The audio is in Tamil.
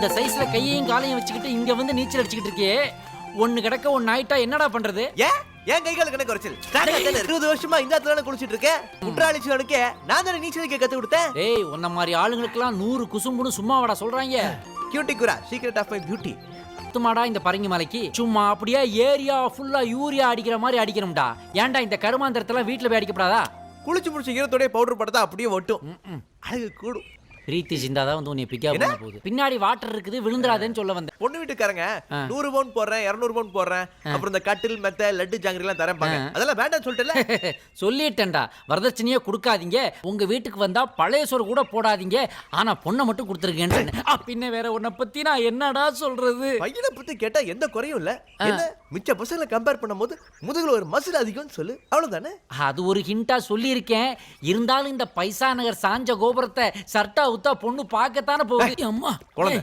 இந்த சைஸ்ல கையையும் காலையும் வச்சுக்கிட்டு இங்க வந்து நீச்சல் அடிச்சுக்கிட்டு இருக்கியே. ஒன்னு கிடக்க ஒன்னு ஆயிட்டா என்னடா பண்றது? ஏன் ஏன் கை காலுக்கு என்ன குறைச்சல் இருபது வருஷமா இந்த இடத்துல குளிச்சிட்டு இருக்கேன். குற்றாலி சிவனுக்கு நான் தானே நீச்சல் அடிக்க கத்து கொடுத்தேன்? டேய் உன்ன மாதிரி ஆளுங்களுக்கெல்லாம் நூறு குசும்புன்னு சும்மா வாடா சொல்றாங்க. Cuticura secret of my beauty சுத்தமாடா இந்த பரங்கி மலைக்கு. சும்மா அப்படியே ஏரியா ஃபுல்லா யூரியா அடிக்கிற மாதிரி அடிக்கணும்டா. ஏன்டா இந்த கருமாந்திரத்தெல்லாம் வீட்டுல போய் அடிக்கப்படாதா? குளிச்சு முடிச்ச ஈரத்தோடய பவுடர் படுத்தா அப்படியே ஒட்டும். அழகு கூடும். பிரீத்தி சிந்தாதான் வந்து உன்னை பிக்கா பண்ண போகுது. பின்னாடி வாட்டர் இருக்குது விழுந்துடாதேன்னு சொல்ல வந்தேன். பொண்ணு வீட்டுக்காரங்க. நூறு பவுன் போடுறேன் இருநூறு பவுன் போடுறேன் அப்புறம் இந்த கட்டில் மெத்த லட்டு ஜாங்கிரி எல்லாம் தரேன் அதெல்லாம் வேண்டாம் சொல்லிட்டல சொல்லிட்டேன்டா. வரதட்சணையே கொடுக்காதீங்க. உங்க வீட்டுக்கு வந்தா பழைய சோறு கூட போடாதீங்க. ஆனா பொண்ணை மட்டும் கொடுத்துருக்கேன்னு. பின்ன வேற உன்னை பத்தி நான் என்னடா சொல்றது? பையனை பத்தி கேட்டா எந்த குறையும் இல்ல. என்ன? மிச்ச பசங்களை கம்பேர் பண்ணும்போது முதுகுல ஒரு மசில் அதிகம்னு சொல்லு. அவ்வளவுதானே? அது ஒரு ஹிண்டா சொல்லியிருக்கேன். இருந்தாலும் இந்த பைசா நகர் சாஞ்ச கோபுரத்தை சர்ட்டா உத்தா பொண்ணு பார்க்கத்தானே போகுது. அம்மா. குழந்தை.